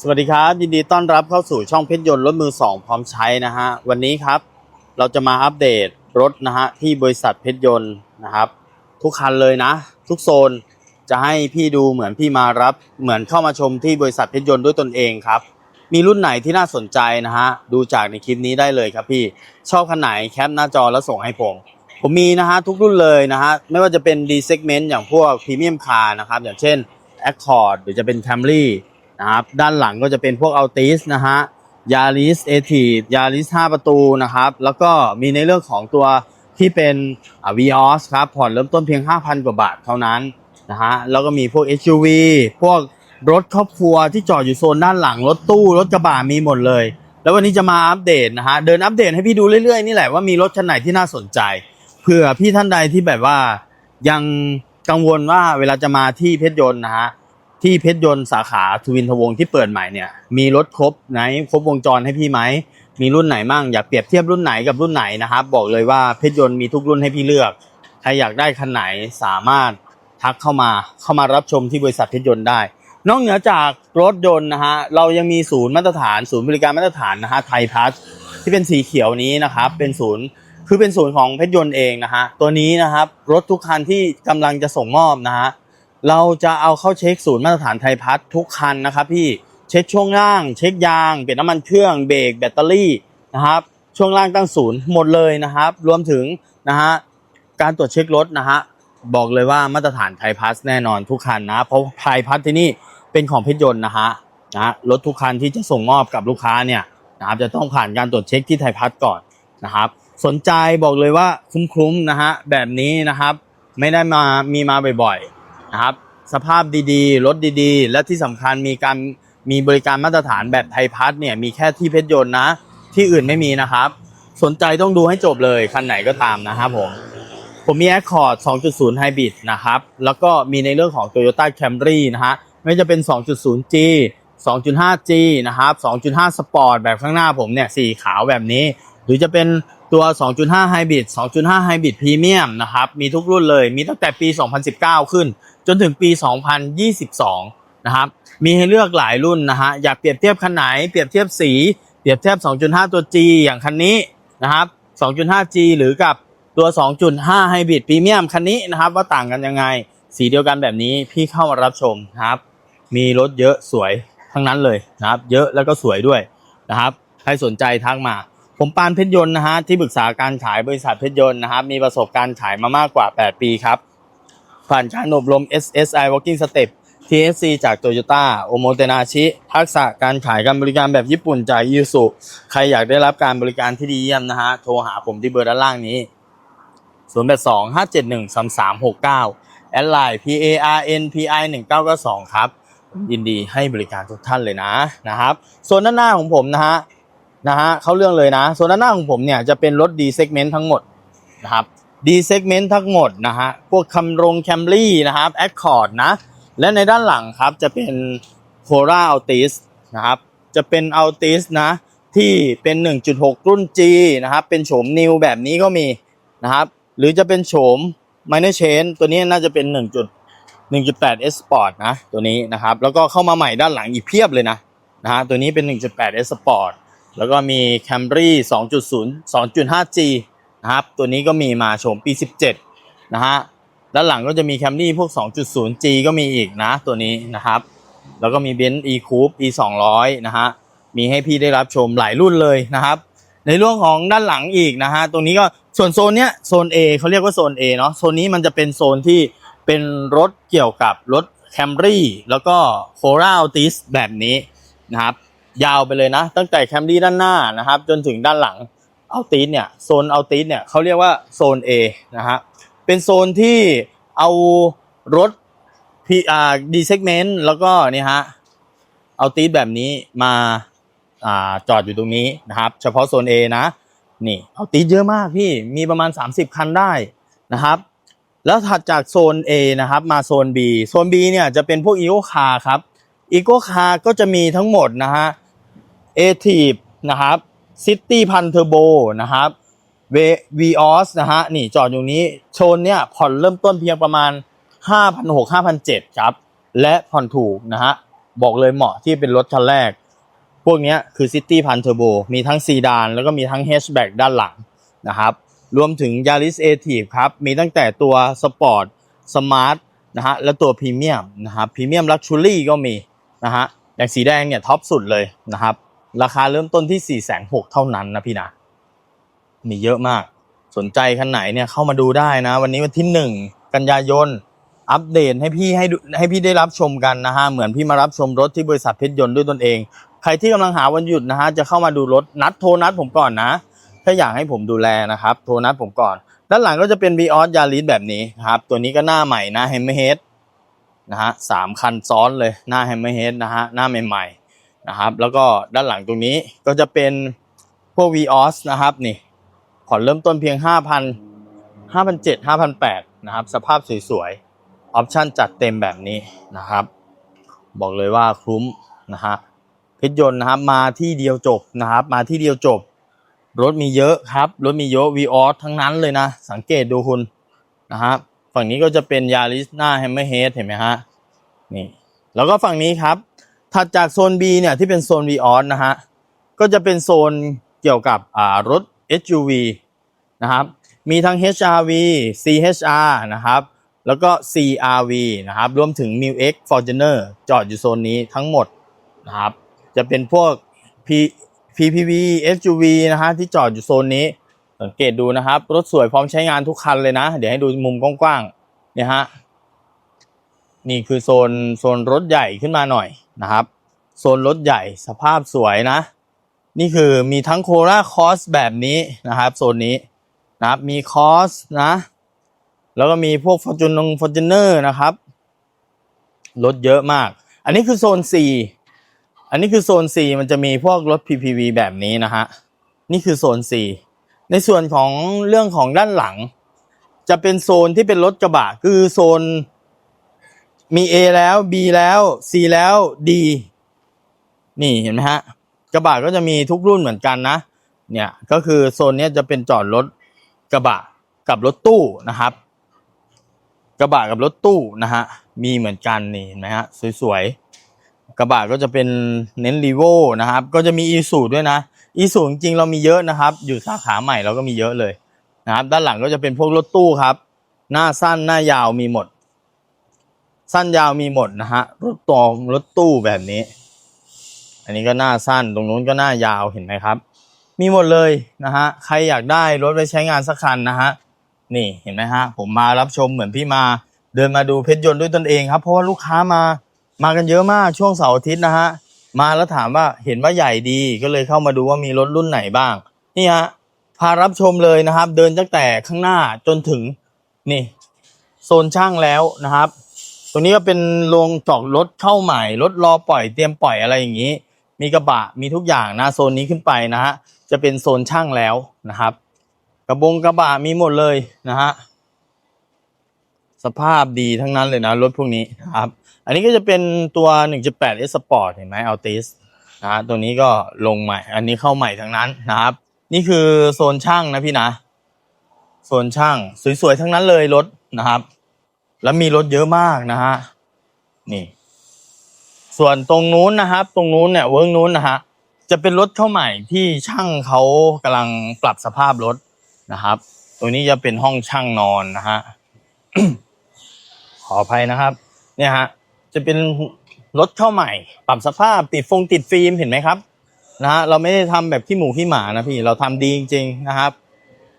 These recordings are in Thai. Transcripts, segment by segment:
สวัสดีครับ ยินดีต้อนรับเข้าสู่ช่องเพชรยนต์รถมือสองพร้อมใช้นะฮะ วันนี้ครับ เราจะมาอัปเดตรถนะฮะ ที่บริษัทเพชรยนต์นะครับ ทุกคันเลยนะ ทุกโซนจะให้พี่ดูเหมือนพี่มารับ เหมือนเข้ามาชมที่บริษัทเพชรยนต์ด้วยตนเองครับ มีรุ่นไหนที่น่าสนใจนะฮะ ดูจากในคลิปนี้ได้เลยครับพี่ชอบคันไหนแคปหน้าจอแล้วส่งให้ผมผมมีนะฮะทุกรุ่นเลยนะฮะไม่ว่าจะเป็น D segment อย่างพวกพรีเมียมคาร์นะครับอย่างเช่น Accord หรือจะเป็น Camry นะครับ ด้านหลังก็จะเป็นพวก Altis นะฮะ Yaris a t i v Yaris 5ประตูนะครับ แล้วก็มีในเรื่องของตัวที่เป็นอ่า Vios ครับ ผ่อนเริ่มต้นเพียง 5,000 กว่าบาทเท่านั้นนะฮะ แล้วก็มีพวก SUV พวกรถครอบครัวที่จอดอยู่โซนด้านหลัง รถตู้ รถกระบะมีหมดเลย แล้ววันนี้จะมาอัปเดตนะฮะ เดินอัปเดตให้พี่ดูเรื่อยๆ นี่แหละว่ามีรถคันไหนที่น่าสนใจ เผื่อพี่ท่านใดที่แบบว่ายังกังวลว่าเวลาจะมาที่เพชรยนต์นะฮะ ที่เพชรยนต์สาขาทวินทวงที่เปิดใหม่เนี่ยมีรถครบไหนครบวงจรให้พี่ไหมมีรุ่นไหนมั่งอยากเปรียบเทียบรุ่นไหนกับรุ่นไหนนะครับ บอกเลยว่าเพชรยนต์มีทุกรุ่นให้พี่เลือกใครอยากได้คันไหนสามารถทักเข้ามาเข้ามารับชมที่บริษัทเพชรยนต์ได้ นอกเหนือจากรถยนต์นะฮะเรายังมีศูนย์มาตรฐาน ศูนย์บริการมาตรฐานนะฮะไทยพัสที่เป็นสีเขียวนี้นะครับเป็นศูนย์คือเป็นศูนย์ของเพชรยนต์เองนะฮะตัวนี้นะครับรถทุกคันที่กำลังจะส่งมอบนะฮะ เราจะเอาเข้าเช็คศูนย์มาตรฐานไทยพัฒน์ทุกคันนะครับพี่เช็คช่วงล่าง เช็คยาง เปลี่ยนน้ำมันเครื่องเบรกแบตเตอรี่นะครับ ช่วงล่างตั้งศูนย์หมดเลยนะครับ รวมถึงนะฮะการตรวจเช็ครถนะฮะบอกเลยว่ามาตรฐานไทยพัสแน่นอนทุกคันนะ เพราะไทยพัสที่นี่เป็นของเพชรยนต์นะฮะนะฮะรถทุกคันที่จะส่งมอบกับลูกค้าเนี่ยนะครับจะต้องผ่านการตรวจเช็คที่ไทยพัสก่อนนะครับ สนใจบอกเลยว่าคุ้มๆนะฮะแบบนี้นะครับ ไม่ได้มามีมาบ่อยๆ นะครับ สภาพดีๆ รถดีๆ และที่สำคัญมีการมีบริการมาตรฐานแบบไทยพัสเนี่ยมีแค่ที่เพชรยนต์นะ ที่อื่นไม่มีนะครับ สนใจต้องดูให้จบเลยคันไหนก็ตามนะครับผม ผมมี Accord 2.0 Hybrid นะครับ แล้วก็มีในเรื่องของ Toyota Camry นะฮะไม่จะเป็น 2.0G 2.5G นะครับ 2.5 Sport แบบข้างหน้าผมเนี่ยสีขาวแบบนี้ หรือจะเป็นตัว 2.5 Hybrid 2.5 Hybrid Premium นะครับ มีทุกรุ่นเลย มีตั้งแต่ปี 2019 ขึ้น จนถึงปี 2022 นะครับ มีให้เลือกหลายรุ่นนะฮะ อยากเปรียบเทียบคันไหน เปรียบเทียบสี เปรียบเทียบ 2.5 ตัว G อย่างคันนี้นะครับ 2.5G หรือกับตัว 2.5 Hybrid Premium คันนี้นะครับ ว่าต่างกันยังไง สีเดียวกันแบบนี้พี่เข้ามารับชมครับ มีรถเยอะสวยทั้งนั้นเลยนะครับ เยอะแล้วก็สวยด้วยนะครับ ใครสนใจทักมา ผมปานเพชรยนต์นะฮะที่ปรึกษาการขายบริษัทเพชรยนต์นะครับ มีประสบการณ์ขายมามากกว่า 8 ปีครับ ผ่านการอบรม SSI Walking Step TSC จาก Toyota โอโมเตนาชิ ทักษะการขายการบริการแบบญี่ปุ่นจากยูสุใครอยากได้รับการบริการที่ดีเยี่ยมนะฮะ โทรหาผมที่เบอร์ด้านล่างนี้ 0 8 2 5 7 1 3 3 6 9 แอดไลน์ P A R N P I 1 9 9 2ครับ ยินดีให้บริการทุกท่านเลยนะนะครับ ส่วนด้านหน้าของผมนะฮะนะฮะเข้าเรื่องเลยนะ ส่วนด้านหน้าของผมเนี่ยจะเป็นรถ D segment ทั้งหมดนะครับ D segment ทั้งหมดนะฮะ พวกคัมรงแคมรี่นะครับ Accord นะ และในด้านหลังครับจะเป็น c o r a Altis นะครับ จะเป็น Altis นะที่เป็น 1.6 รุ่น G นะครับ เป็นโฉม New แบบนี้ก็มีนะครับ หรือจะเป็นโฉม Minor Change ตัวนี้น่าจะเป็น 1. 1.8 S Sport นะ ตัวนี้นะครับ แล้วก็เข้ามาใหม่ด้านหลังอีกเพียบเลยนะนะฮะตัวนี้เป็น 1.8 S Sport แล้วก็มี Camry 2.0 2.5G นะครับ ตัวนี้ก็มีมาโฉมปี 17 นะฮะด้านหลังก็จะมี Camry พวก 2.0G ก็มีอีกนะตัวนี้นะครับ แล้วก็มี Benz E Coupe E 200นะฮะมีให้พี่ได้รับชมหลายรุ่นเลยนะครับ ในเรื่องของด้านหลังอีกนะฮะตรงนี้ก็ส่วนโซนเนี้ยโซน A เขาเรียกว่าโซน A เนาะโซนนี้มันจะเป็นโซนที่เป็นรถเกี่ยวกับรถ Camry แล้วก็ c o r a Altis แบบนี้นะครับ ยาวไปเลยนะ ตั้งแต่ Camry ด้านหน้านะครับ จนถึงด้านหลัง Altis เนี่ยโซน Altis เนี่ยเขาเรียกว่าโซน A นะฮะเป็นโซนที่เอารถ P R D segment แล้วก็นี่ฮะเอาตีดแบบนี้มาอ่าจอดอยู่ตรงนี้นะครับ เฉพาะโซน A นะนี่เอาตีดเยอะมากพี่มีประมาณ 30 คันได้นะครับแล้วถัดจากโซน A นะครับมาโซน B โซน B เนี่ยจะเป็นพวก Eco Car ครับ Eco Car ก็จะมีทั้งหมดนะฮะ a t i v นะครับ City พันเทอร์โบนะครับ V Vios นะฮะนี่จอดอยู่นี้โซนเนี่ยผ่อนเริ่มต้นเพียงประมาณ 5,600 5,700ครับ และผ่อนถูกนะฮะ บอกเลยเหมาะที่เป็นรถคันแรก พวกนี้คือ City Pan Turbo มีทั้งซีดานแล้วก็มีทั้ง Hatchback ด้านหลังนะครับ รวมถึง Yaris a t i v e ครับ มีตั้งแต่ตัว Sport Smart นะฮะและตัว Premium นะครับ Premium Luxury ก็มีนะฮะอย่างสีแดงเนี่ยท็อปสุดเลยนะครับ ราคาเริ่มต้นที่4 6 0 0 0เท่านั้นนะพี่นะ มีเยอะมาก สนใจคันไหนเนี่ยเข้ามาดูได้นะ วันนี้วันที่1กันยายน อัปเดตให้พี่ให้ให้พี่ได้รับชมกันนะฮะ เหมือนพี่มารับชมรถที่บริษัทเพชรยนต์ด้วยตนเอง ใครที่กำลังหาวันหยุดนะฮะ จะเข้ามาดูรถนัดโทรนัดผมก่อนนะ ถ้าอยากให้ผมดูแลนะครับ โทรนัดผมก่อน ด้านหลังก็จะเป็น v ีออสยาริสแบบนี้ครับ ตัวนี้ก็หน้าใหม่นะเฮมเมเฮดนะฮะสามคันซ้อนเลยหน้าเฮมเมเฮดนะฮะ หน้าใหม่ๆ นะครับ แล้วก็ด้านหลังตรงนี้ก็จะเป็นพวก v ีออสนะครับนี่ผ่อนเริ่มต้นเพียง 5 0 0 0 5,700 5,800นะครับ สภาพสวยๆออปชั่นจัดเต็มแบบนี้นะครับ บอกเลยว่าคุ้มนะฮะเพชรยนต์นะครับมาที่เดียวจบนะครับ มาที่เดียวจบ รถมีเยอะครับ รถมีเยอะวีออสทั้งนั้นเลยนะ สังเกตดูคุณนะครับฝั่งนี้ก็จะเป็นยาริสหน้าแฮมเมอร์เฮดเห็นไหมฮะนี่แล้วก็ฝั่งนี้ครับ ถัดจากโซน B เนี่ยที่เป็นโซน v ีออนะฮะ ก็จะเป็นโซนเกี่ยวกับรถ SUV นะครับ มีทั้ง HRV CHR นะครับ แล้วก็ CRV นะครับ รวมถึง m i x Fortuner จอดอยู่โซนนี้ทั้งหมดนะครับ จะเป็นพวก P PPV SUV นะฮะที่จอดอยู่โซนนี้ สังเกตดูนะครับ รถสวยพร้อมใช้งานทุกคันเลยนะ เดี๋ยวให้ดูมุมกว้างๆเนี่ยฮะ นี่คือโซนโซนรถใหญ่ขึ้นมาหน่อยนะครับ โซนรถใหญ่สภาพสวยนะ นี่คือมีทั้งโคราคอสแบบนี้นะครับโซนนี้นะครับมีคอสนะ แล้วก็มีพวกฟอร์จูนงฟอร์จูเนอร์นะครับรถเยอะมาก อันนี้คือโซน C อันนี้คือโซน C มันจะมีพวกรถ PPV แบบนี้นะฮะนี่คือโซน C ในส่วนของเรื่องของด้านหลัง จะเป็นโซนที่เป็นรถกระบะคือโซน มี A แล้ว B แล้ว C แล้ว D นี่เห็นไหมฮะ กระบะก็จะมีทุกรุ่นเหมือนกันนะ เนี่ยก็คือโซนนี้จะเป็นจอดรถกระบะกับรถตู้นะครับ กระบะกับรถตู้นะฮะมีเหมือนกันนี่เห็นไหมฮะสวยๆกระบะก็จะเป็นเน้นรีโวนะครับ ก็จะมีอีสูด้วยนะอีสูจริงๆเรามีเยอะนะครับ อยู่สาขาใหม่เราก็มีเยอะเลยนะครับ ด้านหลังก็จะเป็นพวกรถตู้ครับ หน้าสั้นหน้ายาวมีหมด สั้นยาวมีหมดนะฮะ รถตองรถตู้แบบนี้ อันนี้ก็หน้าสั้นตรงนู้นก็หน้ายาวเห็นไหมครับ มีหมดเลยนะฮะ ใครอยากได้รถไปใช้งานสักคันนะฮะ นี่เห็นไหมฮะ ผมมารับชมเหมือนพี่มาเดินมาดูเพชรยนต์ด้วยตนเองครับ เพราะว่าลูกค้ามามากันเยอะมากช่วงเสาร์อาทิตย์นะฮะ มาแล้วถามว่าเห็นว่าใหญ่ดีก็เลยเข้ามาดูว่ามีรถรุ่นไหนบ้าง นี่ฮะพารับชมเลยนะครับ เดินตั้งแต่ข้างหน้าจนถึงนี่โซนช่างแล้วนะครับ ตรงนี้ก็เป็นโรงจอดรถเข้าใหม่รถรอปล่อยเตรียมปล่อยอะไรอย่างนี้ มีกระบะมีทุกอย่างนะโซนนี้ขึ้นไปนะฮะจะเป็นโซนช่างแล้วนะครับ กระบงกระบะมีหมดเลยนะฮะสภาพดีทั้งนั้นเลยนะรถพวกนี้นะครับ อันนี้ก็จะเป็นตัว 1.8 S Sport เห็นไหม Altis นะฮะตัวนี้ก็ลงใหม่ อันนี้เข้าใหม่ทั้งนั้นนะครับ นี่คือโซนช่างนะพี่นะ โซนช่างสวยๆทั้งนั้นเลยรถนะครับ แล้วมีรถเยอะมากนะฮะนี่ ส่วนตรงนู้นนะครับ ตรงนู้นเนี่ยเวิร์กนู้นนะฮะจะเป็นรถเข้าใหม่ที่ช่างเขากำลังปรับสภาพรถนะครับ ตัวนี้จะเป็นห้องช่างนอนนะฮะขออภัยนะครับ เนี่ยฮะจะเป็นรถเข้าใหม่ ปรับสภาพติดฟงติดฟิล์มเห็นไหมครับนะฮะเราไม่ได้ทำแบบขี้หมูขี้หมานะพี่เราทำดีจริงๆนะครับ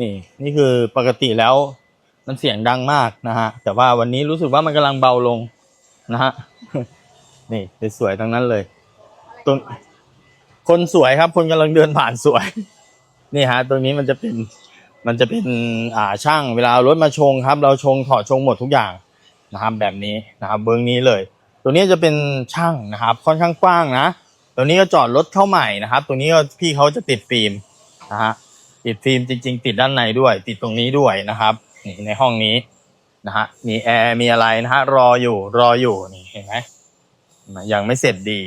นี่นี่คือปกติแล้ว มันเสียงดังมากนะฮะ แต่ว่าวันนี้รู้สึกว่ามันกำลังเบาลงนะฮะ นี่สวยๆทั้งนั้นเลยตรงคนสวยครับ คนกำลังเดินผ่านสวย นี่ฮะ ตรงนี้มันจะเป็น มันจะเป็นอ่าช่าง เวลาเอารถมาชงครับ เราชงถอดชงหมดทุกอย่างนะครับแบบนี้นะครับ เบื้องนี้เลย ตัวนี้จะเป็นช่างนะครับ ค่อนข้างกว้างนะตัวนี้ก็จอดรถเข้าใหม่นะครับ ตัวนี้ก็พี่เขาจะติดฟิล์มนะฮะติดฟิล์มจริง ๆ ติดด้านในด้วย ติดตรงนี้ด้วยนะครับ นี่ในห้องนี้นะฮะมีแอร์มีอะไรนะฮะรออยู่รออยู่นี่เห็นไหมยังไม่เสร็จดี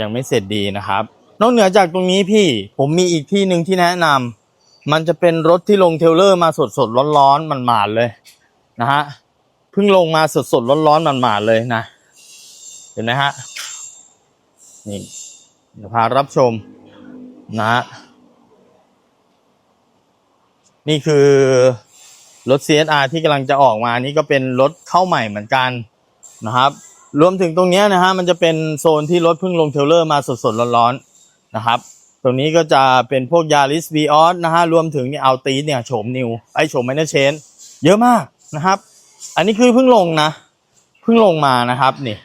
ยังไม่เสร็จดีนะครับ นอกเหนือจากตรงนี้พี่ ผมมีอีกที่หนึ่งที่แนะนำมันจะเป็นรถที่ลงเทลเลอร์มาสดสดร้อนร้อนมันหมาดๆเลยนะฮะเพิ่งลงมาสดสดร้อนร้อนมันหมาดๆเลยนะเห็นไหมฮะนี่เดี๋ยวพารับชมนะฮะนี่คือ รถ CSR ที่กำลังจะออกมานี่ก็เป็นรถเข้าใหม่เหมือนกันนะครับ รวมถึงตรงนี้นะฮะมันจะเป็นโซนที่รถเพิ่งลงเทลเลอร์มาสดๆร้อนๆนะครับ ตรงนี้ก็จะเป็นพวกยาริสวีออสนะฮะรวมถึงนี่เอาตีเนี่ยโฉมนิวไอโฉมไมเนอร์เชนเยอะมากนะครับ อันนี้คือเพิ่งลงนะเพิ่งลงมานะครับนี่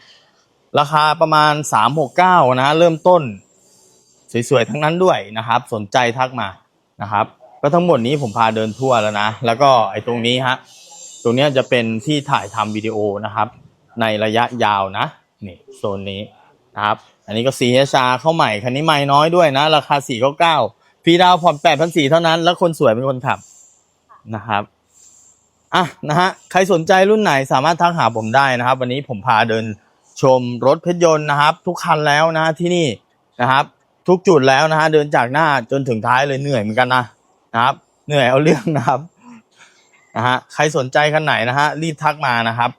ราคาประมาณ 369 นะ เริ่มต้น สวยๆ ทั้งนั้นด้วยนะครับ สนใจทักมานะครับ ก็ทั้งหมดนี้ผมพาเดินทั่วแล้วนะ แล้วก็ไอ้ตรงนี้ฮะ ตรงเนี้ยจะเป็นที่ถ่ายทำวิดีโอนะครับ ในระยะยาวนะ นี่โซนนี้นะครับ อันนี้ก็ CHR เข้าใหม่ คันนี้ไม่น้อยด้วยนะ ราคา 499ฟรีดาวผ่อน8,400เท่านั้น แล้วคนสวยเป็นคนขับนะครับอะนะฮะ ใครสนใจรุ่นไหนสามารถทักหาผมได้นะครับ วันนี้ผมพาเดินชมรถเพชรยนต์นะครับ ทุกคันแล้วนะที่นี่นะครับ ทุกจุดแล้วนะฮะเดินจากหน้าจนถึงท้ายเลยเหนื่อยเหมือนกันนะ นะครับ เหนื่อยเอาเรื่องนะครับนะฮะใครสนใจคันไหนนะฮะรีบทักมานะครับ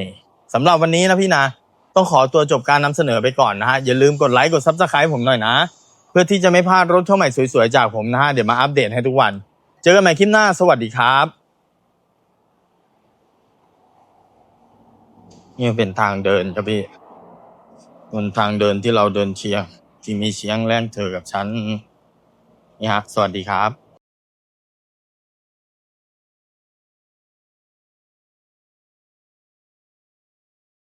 นี่สำหรับวันนี้นะพี่นะต้องขอตัวจบการนำเสนอไปก่อนนะฮะอย่าลืมกดไลค์กดซับสไครต์ผมหน่อยนะ เพื่อที่จะไม่พลาดรถเข้าใหม่สวยๆจากผมนะฮะเดี๋ยวมาอัปเดตให้ทุกวัน เจอกันใหม่คลิปหน้าสวัสดีครับนี่เป็นทางเดินครับพี่บนทางเดินที่เราเดินเชียงที่มีเชียงแล่นเธอกับฉันนี่ฮะสวัสดีครับ